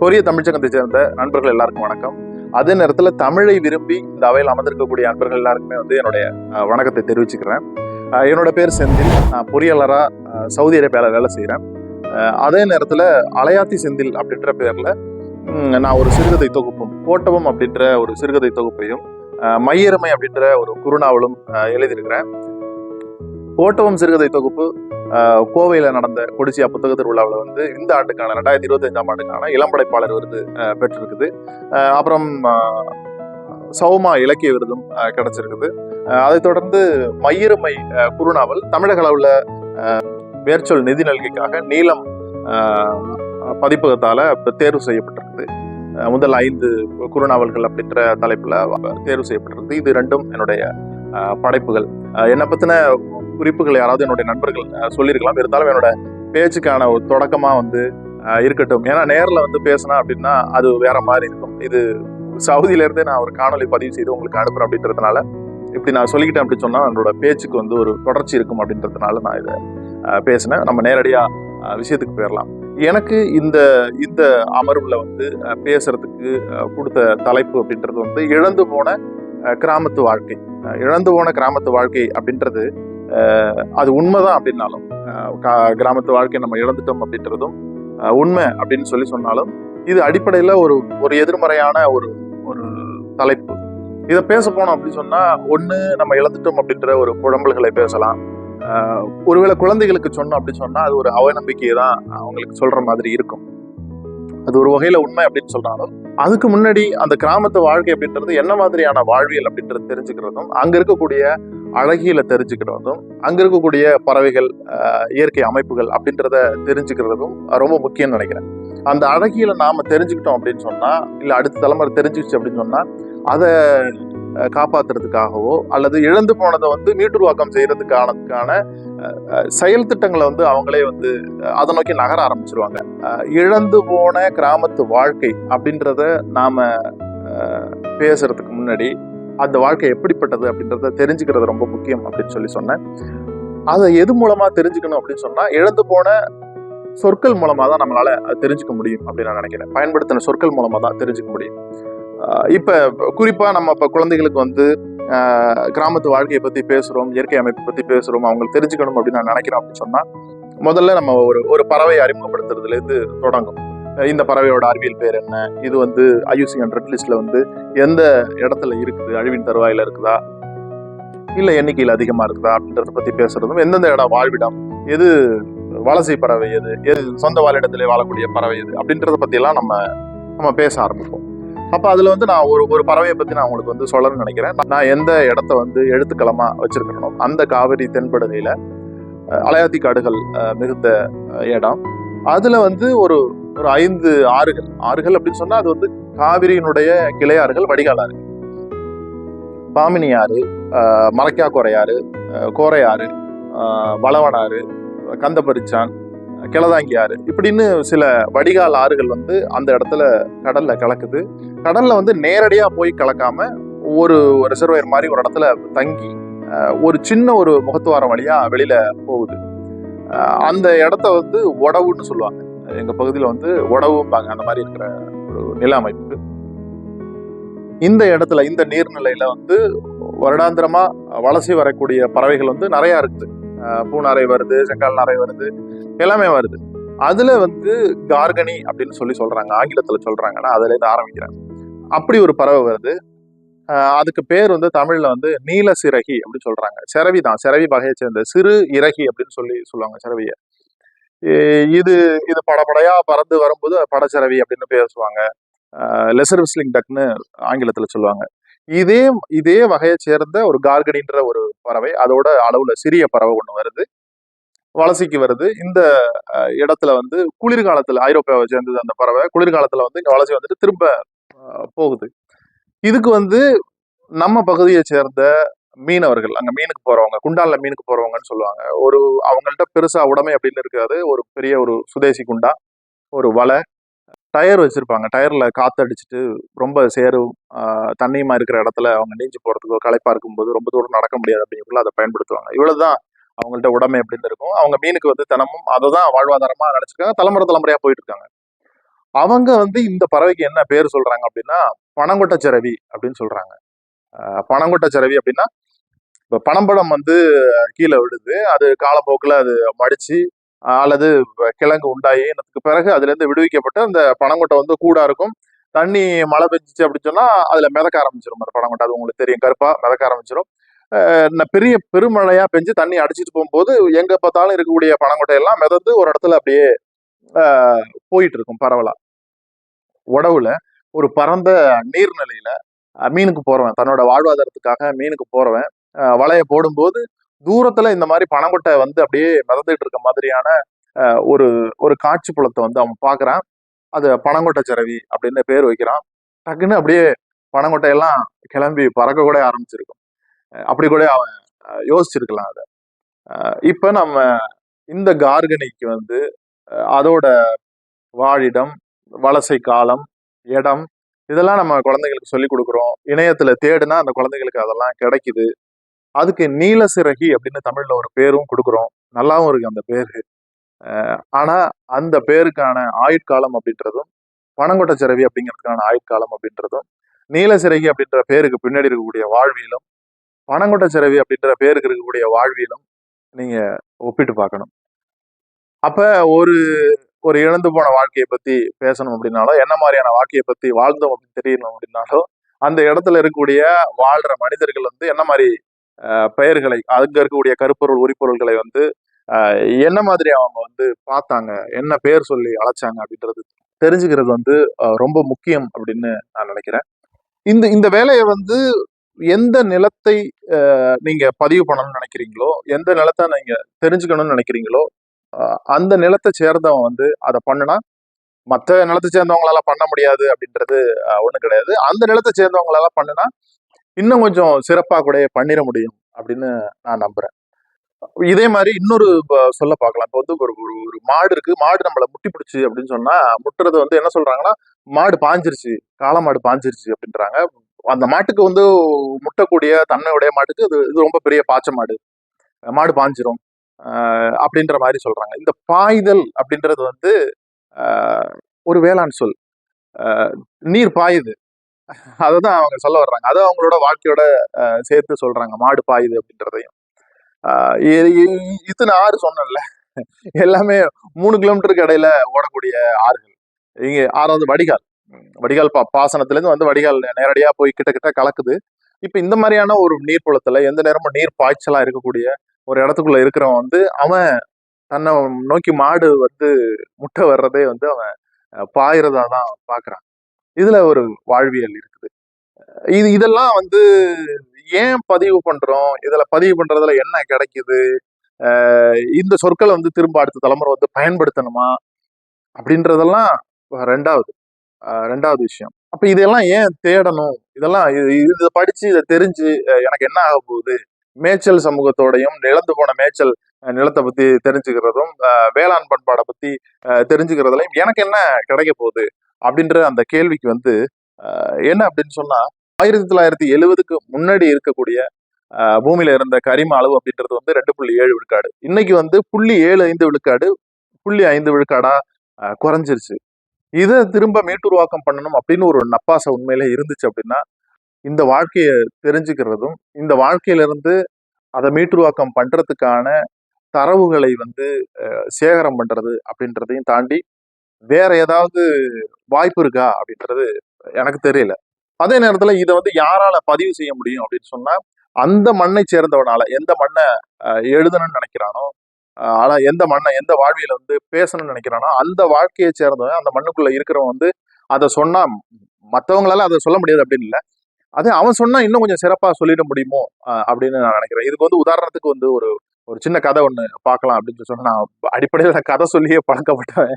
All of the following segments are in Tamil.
கொரிய தமிழ்ச்சங்கத்தை சேர்ந்த நண்பர்கள் எல்லாருக்கும் வணக்கம். அதே நேரத்தில் தமிழை விரும்பி இந்த அவையில் அமர்ந்திருக்கக்கூடிய நண்பர்கள் எல்லாருக்குமே வந்து என்னுடைய வணக்கத்தை தெரிவிச்சுக்கிறேன். என்னோட பேர் செந்தில். நான் பொறியாளராக சவுதி அரேபியாவில் வேலை செய்கிறேன் அதே நேரத்தில் அலையாத்தி செந்தில் அப்படின்ற பேரில் நான் ஒரு சிறுகதை தொகுப்பும் கோட்டவம் அப்படின்ற ஒரு சிறுகதை தொகுப்பையும் மையருமை அப்படின்ற ஒரு குறுநாவலும் எழுதியிருக்கிறேன். கோட்டவம் சிறுகதை தொகுப்பு கோவையில் நடந்த கொடிசியா புத்தக திருவிழாவில் வந்து இந்த ஆண்டுக்கான ரெண்டாயிரத்தி இருபத்தஞ்சாம் ஆண்டுக்கான இளம்படைப்பாளர் விருது பெற்றிருக்குது. அப்புறம் சௌமா இலக்கிய விருதும் கிடைச்சிருக்குது. அதைத் தொடர்ந்து மையிருமை குறுநாவல் தமிழக அளவில் வேர்ச்சொல் நிதி நல்கைக்காக நீளம் பதிப்பகத்தால் தேர்வு செய்யப்பட்டிருக்குது. முதல் ஐந்து குறுநாவல்கள் அப்படின்ற தலைப்பில் தேர்வு செய்யப்பட்டிருக்குது. இது ரெண்டும் என்னுடைய படைப்புகள். என்னை பற்றின குறிப்புகள் யாராவது என்னுடைய நண்பர்கள் சொல்லியிருக்கலாம். இருந்தாலும் என்னோட பேச்சுக்கான ஒரு தொடக்கமாக வந்து இருக்கட்டும். ஏன்னா நேரில் வந்து பேசினா அப்படின்னா அது வேற மாதிரி இருக்கும். இது சவுதியிலேருந்தே நான் ஒரு காணொலி பதிவு செய்து உங்களுக்கு அனுப்புகிறேன் அப்படின்றதுனால இப்படி நான் சொல்லிக்கிட்டேன் அப்படின்னு சொன்னால் என்னோட பேச்சுக்கு வந்து ஒரு தொடர்ச்சி இருக்கும் அப்படின்றதுனால நான் இதை பேசினேன். நம்ம நேரடியாக விஷயத்துக்கு போயிடலாம் எனக்கு இந்த இந்த அமர்வில் வந்து பேசுறதுக்கு கொடுத்த தலைப்பு அப்படின்றது வந்து இழந்து போன கிராமத்து வாழ்க்கை. இழந்து போன கிராமத்து வாழ்க்கை அப்படின்றது அது உண்மைதான் அப்படின்னாலும் கா- கிராமத்து வாழ்க்கை நம்ம இழந்துட்டோம் அப்படின்றதும் உண்மை அப்படின்னு சொல்லி சொன்னாலும் இது அடிப்படையில் ஒரு ஒரு எதிர்மறையான ஒரு ஒரு தலைப்பு. இதை பேச போனோம் அப்படின்னு சொன்னால் ஒன்று நம்ம இழந்துட்டோம் அப்படின்ற ஒரு குழம்புகளை பேசலாம். ஒருவேளை குழந்தைகளுக்கு சொன்னோம் அப்படின்னு சொன்னால் அது ஒரு அவநம்பிக்கையை தான் அவங்களுக்கு சொல்கிற மாதிரி இருக்கும். அது ஒரு வகையில் உண்மை அப்படின்னு சொல்கிறாலும் அதுக்கு முன்னாடி அந்த கிராமத்து வாழ்க்கை அப்படின்றது என்ன மாதிரியான வாழ்வியல் அப்படின்றது தெரிஞ்சுக்கிறதும் அங்கே இருக்கக்கூடிய அழகியில் தெரிஞ்சுக்கிறதும் அங்கே இருக்கக்கூடிய பறவைகள் இயற்கை அமைப்புகள் அப்படின்றத தெரிஞ்சுக்கிறதும் ரொம்ப முக்கியம்னு நினைக்கிறேன். அந்த அழகியலை நாம் தெரிஞ்சுக்கிட்டோம் அப்படின்னு சொன்னால் இல்லை அடுத்த தலைமுறை தெரிஞ்சுக்கிச்சு அப்படின்னு சொன்னால் அதை காப்பாற்றுறதுக்காகவோ அல்லது இழந்து போனதை வந்து மீட்டுருவாக்கம் செய்கிறதுக்கானதுக்கான செயல் திட்டங்களை வந்து அவங்களே வந்து அதை நோக்கி நகர ஆரம்பிச்சிருவாங்க. இழந்து போன கிராமத்து வாழ்க்கை அப்படின்றத நாம் பேசுறதுக்கு முன்னாடி அந்த வாழ்க்கை எப்படிப்பட்டது அப்படின்றத தெரிஞ்சுக்கிறது ரொம்ப முக்கியம் அப்படின்னு சொல்லி சொன்னேன். அதை எது மூலமா தெரிஞ்சுக்கணும் அப்படின்னு சொன்னா இழந்து போன சொற்கள் மூலமா தான் நம்மளால அது தெரிஞ்சுக்க முடியும் அப்படின்னு நான் நினைக்கிறேன். பயன்படுத்தின சொற்கள் மூலமா தான் தெரிஞ்சுக்க முடியும். இப்ப குறிப்பா நம்ம இப்ப குழந்தைகளுக்கு வந்து கிராமத்து வாழ்க்கையை பத்தி பேசுறோம் இயற்கை அமைப்பை பத்தி பேசுறோம் அவங்களுக்கு தெரிஞ்சுக்கணும் அப்படின்னு நான் நினைக்கிறேன் அப்படின்னு சொன்னா முதல்ல நம்ம ஒரு ஒரு பறவை அறிமுகப்படுத்துறதுல இருந்து தொடங்கும். இந்த பறவையோட அறிவியல் பேர் என்ன? இது வந்து ஐயூசிஎன் ரெட் லிஸ்ட்ல வந்து எந்த இடத்துல இருக்குது? அழிவின் தருவாயில் இருக்குதா? இல்லை எண்ணிக்கையில் அதிகமாக இருக்குதா? அப்படின்றத பற்றி பேசுறதும் எந்தெந்த இடம் வாழ்விடம்? எது வலசை பறவை எது? எது சொந்த வாழிடத்திலே வாழக்கூடிய பறவை எது? அப்படின்றத பற்றியெல்லாம் நம்ம நம்ம பேச ஆரம்பிப்போம். அப்போ அதில் வந்து நான் ஒரு ஒரு பறவையை பற்றி நான் உங்களுக்கு வந்து சொல்லணும்னு நினைக்கிறேன். நான் எந்த இடத்த வந்து எழுத்துக்களமாக வச்சுருக்கணும் அந்த காவிரி தென்படுகையில் அலையாத்தி காடுகள் மிகுந்த இடம். அதில் வந்து ஒரு ஒரு ஐந்து ஆறுகள். ஆறுகள் அப்படின்னு சொன்னா அது வந்து காவிரியினுடைய கிளையாறுகள் வடிகால் ஆறு பாமினி ஆறு மலக்கா கோரையாறு கோரையாறு வளவனாறு கந்தபரிச்சான் கிளதாங்கி ஆறு இப்படின்னு சில வடிகால் ஆறுகள் வந்து அந்த இடத்துல கடல்ல கலக்குது. கடல்ல வந்து நேரடியா போய் கலக்காம ஒரு ரிசர்வேர் மாதிரி ஒரு இடத்துல தங்கி ஒரு சின்ன ஒரு முகத்துவாரம் வழியா வெளியில போகுது. அந்த இடத்த வந்து உடவுன்னு சொல்லுவாங்க. எங்கள் பகுதியில் வந்து உடவும்பாங்க அந்த மாதிரி இருக்கிற ஒரு நில அமைப்பு. இந்த இடத்துல இந்த நீர்நிலையில் வந்து வருடாந்திரமாக வலசை வரக்கூடிய பறவைகள் வந்து நிறையா இருக்குது. பூநாரை வருது செங்கால் நாரை வருது எல்லாமே வருது. அதில் வந்து கார்கனி அப்படின்னு சொல்லி சொல்கிறாங்க ஆங்கிலத்தில் சொல்கிறாங்கன்னா அதுலேருந்து ஆரம்பிக்கிறாங்க. அப்படி ஒரு பறவை வருது. அதுக்கு பேர் வந்து தமிழில் வந்து நீல சிறகி அப்படின்னு சொல்கிறாங்க சிறவி தான் சிறவி வகையை சேர்ந்த சிறு இறகி அப்படின்னு சொல்லி சொல்லுவாங்க சிறவியை. இது இது படப்படையா பறந்து வரும்போது படச்சரவி அப்படின்னு பேசுவாங்க லெசர் விஸ்லிங் டக்னு ஆங்கிலத்துல சொல்லுவாங்க. இதே இதே வகையை சேர்ந்த ஒரு கார்கடின்ற ஒரு பறவை அதோட அளவுல சிறிய பறவை ஒண்ணு வருது. வலசைக்கு வருது. இந்த இடத்துல வந்து குளிர்காலத்துல ஐரோப்பாவை சேர்ந்தது அந்த பறவை குளிர்காலத்துல வந்து இங்க வலசை வந்துட்டு திரும்ப போகுது. இதுக்கு வந்து நம்ம பகுதியை சேர்ந்த மீனவர்கள் அங்கே மீனுக்கு போகிறவங்க குண்டாலில் மீனுக்கு போகிறவங்கன்னு சொல்லுவாங்க. ஒரு அவங்கள்ட்ட பெருசாக உடைமை அப்படின்னு இருக்காது. ஒரு பெரிய ஒரு சுதேசி குண்டா ஒரு வலை டயர் வச்சுருப்பாங்க. டயரில் காற்று அடிச்சுட்டு ரொம்ப சேரு தண்ணியுமா இருக்கிற இடத்துல அவங்க நீஞ்சி போகிறதுக்கோ களைப்பா இருக்கும்போது ரொம்ப தூரம் நடக்க முடியாது அப்படிங்கக்குள்ள அதை பயன்படுத்துவாங்க. இவ்வளவுதான் அவங்கள்ட்ட உடமை அப்படின்னு இருக்கும். அவங்க மீனுக்கு வந்து தினமும் அதை தான் வாழ்வாதாரமாக நினச்சிருக்காங்க. தலைமுறை தலைமுறையாக போயிட்டு இருக்காங்க அவங்க வந்து இந்த பறவைக்கு என்ன பேர் சொல்கிறாங்க அப்படின்னா பனங்கொட்டச்சிறவி அப்படின்னு சொல்கிறாங்க பனங்கொட்டை பனங்கொட்டச்சிறவி அப்படின்னா இப்போ பனம்பழம் வந்து கீழே விழுது அது காலப்போக்கில் அது மடித்து அல்லது கிழங்கு உண்டாயினதுக்கு பிறகு அதுலேருந்து விடுவிக்கப்பட்டு அந்த பனங்கொட்டை வந்து கூட இருக்கும். தண்ணி மழை பெஞ்சிச்சு அப்படின்னு சொன்னால் அதில் மிதக்க ஆரம்பிச்சிடும் அந்த பனங்கொட்டை அது உங்களுக்கு தெரியும். கருப்பாக மிதக்க ஆரம்பிச்சிடும் பெரிய பெருமழையாக பெஞ்சு தண்ணி அடிச்சிட்டு போகும்போது எங்கே பார்த்தாலும் இருக்கக்கூடிய பனங்கொட்டையெல்லாம் மிதந்து ஒரு இடத்துல அப்படியே போயிட்டு இருக்கும் பரவலாக உடவுல ஒரு பரந்த நீர்நிலையில மீனுக்கு போறவன். தன்னோட வாழ்வாதாரத்துக்காக மீனுக்கு போறவன். வலையை போடும்போது தூரத்துல இந்த மாதிரி பனங்கொட்டை வந்து அப்படியே மிதந்துட்டு இருக்க மாதிரியான ஒரு ஒரு காட்சி புலத்தை வந்து அவன் பாக்குறான் அது பனங்கொட்டை சிறவி அப்படின்னு பேர் வைக்கிறான். டக்குன்னு அப்படியே பனங்கொட்டையெல்லாம் கிளம்பி பறக்க கூட ஆரம்பிச்சிருக்கும். அப்படி கூட அவன் யோசிச்சிருக்கலாம் அதை. இப்போ இப்ப நம்ம இந்த கார்கனிக்கு வந்து அதோட வாழிடம் வலசை காலம் இடம் இதெல்லாம் நம்ம குழந்தைங்களுக்கு சொல்லி கொடுக்குறோம். இணையத்துல தேடுனா அந்த குழந்தைங்களுக்கு அதெல்லாம் கிடைக்குது. அதுக்கு நீல சிறகி அப்படின்னு தமிழ்ல ஒரு பேரும் கொடுக்குறோம். நல்லாவும் இருக்கு அந்த பேரு. ஆனா அந்த பேருக்கான ஆயுட்காலம் அப்படின்றதும் பனங்கொட்ட சிறவி அப்படிங்கிறதுக்கான ஆயுட்காலம் அப்படின்றதும் நீல சிறகி அப்படின்ற பேருக்கு பின்னாடி இருக்கக்கூடிய வாழ்வியலும் பனங்கொட்டை சிறவி அப்படின்ற பேருக்கு இருக்கக்கூடிய வாழ்வியலும் நீங்க ஒப்பிட்டு பார்க்கணும். அப்ப ஒரு ஒரு இழந்து போன வாழ்க்கையை பத்தி பேசணும் அப்படின்னாலோ என்ன மாதிரியான வாழ்க்கையை பத்தி வாழ்ந்தோம் அப்படின்னு தெரியணும் அப்படின்னாலோ அந்த இடத்துல இருக்கக்கூடிய வாழ்ற மனிதர்கள் வந்து என்ன மாதிரி பெயர்களை அங்க இருக்கக்கூடிய கருப்பொருள் உரிப்பொருள்களை வந்து என்ன மாதிரி அவங்க வந்து பார்த்தாங்க என்ன பெயர் சொல்லி அழைச்சாங்க அப்படின்றது தெரிஞ்சுக்கிறது வந்து ரொம்ப முக்கியம் அப்படின்னு நான் நினைக்கிறேன். இந்த இந்த வேலையை வந்து எந்த நிலத்தை நீங்க பதிவு பண்ணணும்னு நினைக்கிறீங்களோ எந்த நிலத்தை நீங்க தெரிஞ்சுக்கணும்னு நினைக்கிறீங்களோ அந்த நிலத்தை சேர்ந்தவன் வந்து அதை பண்ணுனா மற்ற நிலத்தை சேர்ந்தவங்களால பண்ண முடியாது அப்படின்றது ஒன்றும் கிடையாது. அந்த நிலத்தை சேர்ந்தவங்களால பண்ணுனா இன்னும் கொஞ்சம் சிறப்பாக கூட பண்ணிட முடியும் அப்படின்னு நான் நம்புறேன். இதே மாதிரி இன்னொரு சொல்ல பார்க்கலாம். இப்போ வந்து ஒரு ஒரு ஒரு மாடு இருக்கு. மாடு நம்மளை முட்டி பிடிச்சி அப்படின்னு சொன்னா முட்டுறது வந்து என்ன சொல்றாங்கன்னா மாடு பாஞ்சிருச்சு காளை மாடு பாஞ்சிருச்சு அப்படின்றாங்க. அந்த மாட்டுக்கு வந்து முட்டக்கூடிய தன்மையுடைய மாட்டுக்கு இது இது ரொம்ப பெரிய பாச்ச மாடு. மாடு பாஞ்சிரும். அப்படின்ற மாதிரி சொல்றாங்க. இந்த பாய்தல் அப்படின்றது வந்து ஒரு வேளாண் சொல். நீர் பாயுது. அதை தான் அவங்க சொல்ல வர்றாங்க. அதை அவங்களோட வாழ்க்கையோட சேர்த்து சொல்றாங்க. மாடு பாயுது அப்படின்றதையும். இத்தனை ஆறு சொன்னேன்ல. எல்லாமே மூணு கிலோமீட்டருக்கு இடையில ஓடக்கூடிய ஆறுகள். இங்கே ஆறாவது வடிகால். வடிகால் பா பாசனத்துலேருந்து வந்து வடிகால் நேரடியாக போய் கிட்ட கிட்ட கலக்குது. இப்போ இந்த மாதிரியான ஒரு நீர்ப்புலத்துல எந்த நேரமும் நீர் பாய்ச்சலாக இருக்கக்கூடிய ஒரு இடத்துக்குள்ள இருக்கிறவன் வந்து அவன் தன்னை நோக்கி மாடு வந்து முட்டை வர்றதே வந்து அவன் பாயிரதா தான் பார்க்குறான் இதுல ஒரு வாழ்வியல் இருக்குது. இது இதெல்லாம் வந்து ஏன் பதிவு பண்றோம்? இதுல பதிவு பண்றதுல என்ன கிடைக்குது? இந்த சொற்களை வந்து திரும்ப அடுத்த தலைமுறை வந்து பயன்படுத்தணுமா? அப்படின்றதெல்லாம் ரெண்டாவது ரெண்டாவது விஷயம். அப்ப இதெல்லாம் ஏன் தேடணும்? இதெல்லாம் இது- இதை படிச்சு இதை தெரிஞ்சு எனக்கு என்ன ஆக போகுது? மேய்ச்சல் சமூகத்தோடையும் நிலந்து போன மேய்ச்சல் நிலத்தை பத்தி தெரிஞ்சுக்கிறதும் வேளாண் பண்பாடை பத்தி தெரிஞ்சுக்கிறதுலையும் எனக்கு என்ன கிடைக்க போகுது அப்படின்ற அந்த கேள்விக்கு வந்து என்ன அப்படின்னு சொன்னா ஆயிரத்தி தொள்ளாயிரத்தி எழுவதுக்கு முன்னாடி இருக்கக்கூடிய பூமியில இருந்த கரிம அளவு அப்படின்றது வந்து ரெண்டு புள்ளி ஏழு விழுக்காடு. இன்னைக்கு வந்து புள்ளி ஏழு ஐந்து விழுக்காடு புள்ளி ஐந்து விழுக்காடா குறைஞ்சிருச்சு. இதை திரும்ப மீட்டுருவாக்கம் பண்ணணும் அப்படின்னு ஒரு நப்பாசை உண்மையில இருந்துச்சு அப்படின்னா இந்த வாழ்க்கையை தெரிஞ்சுக்கிறதும் இந்த வாழ்க்கையிலிருந்து அதை மீட்டுருவாக்கம் பண்ணுறதுக்கான தரவுகளை வந்து சேகரம் பண்ணுறது அப்படின்றதையும் தாண்டி வேற ஏதாவது வாய்ப்பு இருக்கா அப்படின்றது எனக்கு தெரியல. அதே நேரத்தில் இதை வந்து யாரால பதிவு செய்ய முடியும் அப்படின்னு சொன்னால் அந்த மண்ணை சேர்ந்தவனால எந்த மண்ணை எழுதணும்னு நினைக்கிறானோ ஆனால் எந்த மண்ணை எந்த வாழ்வியல வந்து பேசணும்னு நினைக்கிறானோ அந்த வாழ்க்கையை சேர்ந்தவன் அந்த மண்ணுக்குள்ள இருக்கிறவன் வந்து அதை சொன்னா மற்றவங்களால அதை சொல்ல முடியாது அப்படின்னு இல்லை. அதே அவன் சொன்னா இன்னும் கொஞ்சம் சிறப்பா சொல்லிட முடியுமோ அப்படின்னு நான் நினைக்கிறேன். இதுக்கு வந்து உதாரணத்துக்கு வந்து ஒரு ஒரு சின்ன கதை ஒண்ணு பார்க்கலாம் அப்படின்னு சொல்லி சொன்னா நான் அடிப்படையில் நான் கதை சொல்லியே பழக்கப்பட்டவன்.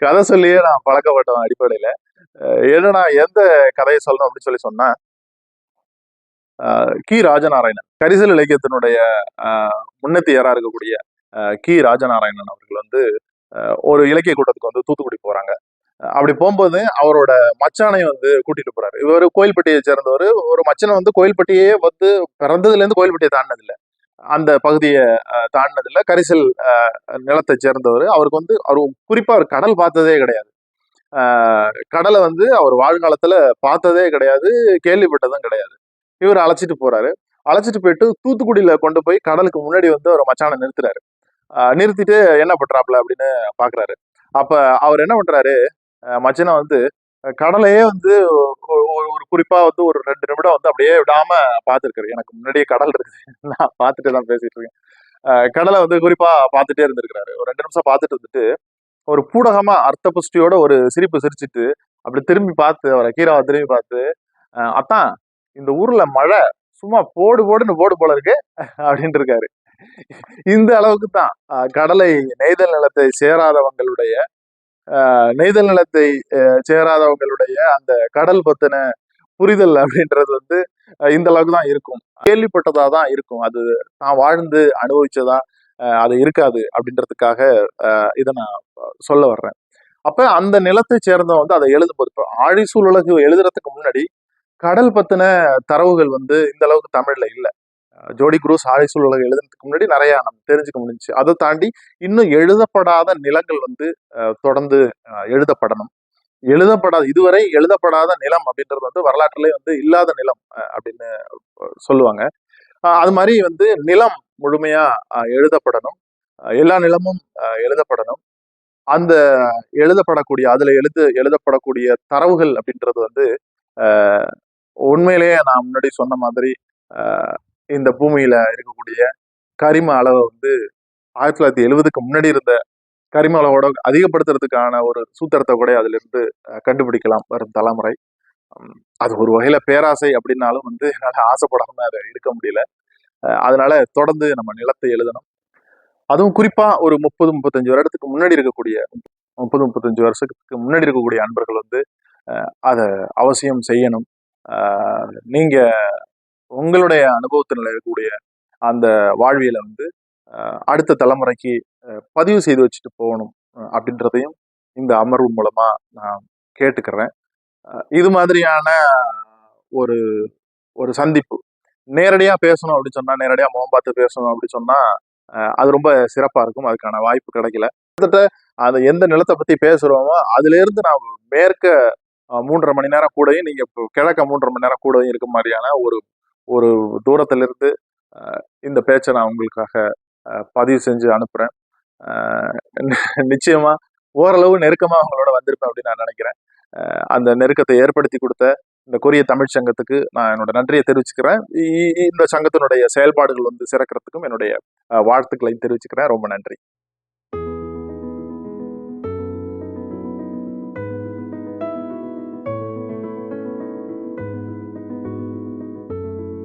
கதை சொல்லியே நான் பழக்கப்பட்டவன் அடிப்படையில. ஏன்னா எந்த கதையை சொல்லணும் அப்படின்னு சொல்லி சொன்னா கி. ராஜநாராயணன் கரிசல் இலக்கியத்தினுடைய அஹ், இருக்கக்கூடிய அஹ், கி. ராஜநாராயணன் அவர்கள் வந்து ஒரு இலக்கிய கூட்டத்துக்கு வந்து தூத்துக்குடி போறாங்க. அப்படி போகும்போது அவரோட மச்சானை வந்து கூட்டிட்டு போறாரு. இவர் கோயில்பட்டியை சேர்ந்தவர். ஒரு மச்சனை வந்து கோயில்பட்டியே வந்து பிறந்ததுல இருந்து கோயில்பட்டியை தாண்டினது அந்த பகுதியை தாண்டினதில்ல. கரிசல் நிலத்தை சேர்ந்தவர். அவருக்கு வந்து அவர் குறிப்பாக அவர் கடல் பார்த்ததே கிடையாது. கடலை வந்து அவர் வாழ்காலத்தில் பார்த்ததே கிடையாது. கேள்விப்பட்டதும் கிடையாது. இவர் அழைச்சிட்டு போறாரு. அழைச்சிட்டு போயிட்டு தூத்துக்குடியில் கொண்டு போய் கடலுக்கு முன்னாடி வந்து ஒரு மச்சானை நிறுத்துறாரு. நிறுத்திட்டு என்ன பண்றாப்ல அப்படின்னு பாக்குறாரு. அப்ப அவர் என்ன பண்றாரு? மச்சானை வந்து கடலையே வந்து ஒரு ஒரு- ஒரு குறிப்பா வந்து ஒரு ரெண்டு நிமிடம் வந்து அப்படியே விடாம பார்த்துருக்காரு. எனக்கு முன்னாடியே கடல் இருக்குது. நான் பார்த்துட்டு தான் பேசிட்டு இருக்கேன். கடலை வந்து குறிப்பா பார்த்துட்டே இருந்திருக்கிறாரு. ஒரு ரெண்டு நிமிஷம் பார்த்துட்டு வந்துட்டு ஒரு பூடகமா அர்த்த புஷ்டியோட ஒரு சிரிப்பு சிரிச்சிட்டு அப்படி திரும்பி பார்த்து அவரை கீராவை திரும்பி பார்த்து அத்தான் இந்த ஊர்ல மழை சும்மா போடு போடுன்னு போடு போல இருக்கு அப்படின்ட்டு இருக்காரு. இந்த அளவுக்கு தான் கடலை நெய்தல் நிலத்தை சேராதவங்களுடைய நெய்தல் நிலத்தை சேராதவங்களுடைய அந்த கடல் பத்தின புரிதல் அப்படின்றது வந்து இந்த அளவுக்கு தான் இருக்கும். கேள்விப்பட்டதா தான் இருக்கும். அது நான் வாழ்ந்து அனுபவிச்சதா அது இருக்காது அப்படின்றதுக்காக இதை நான் சொல்ல வர்றேன். அப்ப அந்த நிலத்தை சேர்ந்தவன் வந்து அதை எழுதும்போது இப்போ ஆழி சூழலுக்கு எழுதுறதுக்கு முன்னாடி கடல் பத்தின தரவுகள் வந்து இந்த அளவுக்கு தமிழ்ல இல்லை. ஜோடி குரூஸ் ஆழி சூழலுக்கு எழுதுறதுக்கு முன்னாடி நிறைய நம்ம தெரிஞ்சுக்க முடிஞ்சுச்சு. அதை தாண்டி இன்னும் எழுதப்படாத நிலங்கள் வந்து தொடர்ந்து எழுதப்படணும். எழுதப்படாத இதுவரை எழுதப்படாத நிலம் அப்படின்றது வந்து வரலாற்றிலே வந்து இல்லாத நிலம் அப்படின்னு சொல்லுவாங்க. அது மாதிரி வந்து நிலம் முழுமையா எழுதப்படணும். எல்லா நிலமும் எழுதப்படணும். அந்த எழுதப்படக்கூடிய அதுல எழுது எழுதப்படக்கூடிய தரவுகள் அப்படின்றது வந்து உண்மையிலேயே நான் முன்னாடி சொன்ன மாதிரி இந்த பூமியில இருக்கக்கூடிய கரிம அளவை வந்து ஆயிரத்தி தொள்ளாயிரத்தி எழுபதுக்கு முன்னாடி இருந்த கரிம அளவோட அதிகப்படுத்துறதுக்கான ஒரு சூத்திரத்தை கூட அதுல இருந்து கண்டுபிடிக்கலாம். வரும் தலைமுறை. அது ஒரு வகையில பேராசை அப்படின்னாலும் வந்து என்னால ஆசைப்படாம அதை இருக்க முடியல. அதனால தொடர்ந்து நம்ம நிலத்தை எழுதணும். அதுவும் குறிப்பா ஒரு முப்பது முப்பத்தஞ்சு வருடத்துக்கு முன்னாடி இருக்கக்கூடிய முப்பது முப்பத்தஞ்சு வருஷத்துக்கு முன்னாடி இருக்கக்கூடிய அன்பர்கள் வந்து அதை அவசியம் செய்யணும். நீங்க உங்களுடைய அனுபவத்தில் இருக்கக்கூடிய அந்த வாழ்வியலை வந்து அடுத்த தலைமுறைக்கு பதிவு செய்து வச்சுட்டு போகணும் அப்படின்றதையும் இந்த அமர்வு மூலமா நான் கேட்டுக்கிறேன். இது மாதிரியான ஒரு ஒரு சந்திப்பு. நேரடியாக பேசணும் அப்படின்னு சொன்னா நேரடியாக முகம் பார்த்து பேசணும் அப்படின்னு சொன்னா அது ரொம்ப சிறப்பாக இருக்கும். அதுக்கான வாய்ப்பு கிடைக்கல. கிட்டத்தட்ட அது எந்த நிலத்தை பத்தி பேசுறோமோ அதுலேருந்து நான் மேற்க மூன்றரை மணி நேரம் கூடயும் நீங்க இப்போ கிழக்க மூன்றரை மணி நேரம் கூடயும் இருக்க மாதிரியான ஒரு ஒரு தூரத்திலிருந்து இந்த பேச்சை நான் உங்களுக்காக பதிவு செஞ்சு அனுப்புகிறேன் நிச்சயமாக நிச்சயமா ஓரளவு நெருக்கமாக அவங்களோட வந்திருப்பேன் அப்படின்னு நான் நினைக்கிறேன். அந்த நெருக்கத்தை ஏற்படுத்தி கொடுத்த இந்த கொரிய தமிழ் சங்கத்துக்கு நான் என்னோட நன்றியை தெரிவிச்சுக்கிறேன். இந்த சங்கத்தினுடைய செயல்பாடுகள் வந்து சிறக்கிறதுக்கும் என்னுடைய வாழ்த்துக்களை தெரிவிச்சுக்கிறேன். ரொம்ப நன்றி.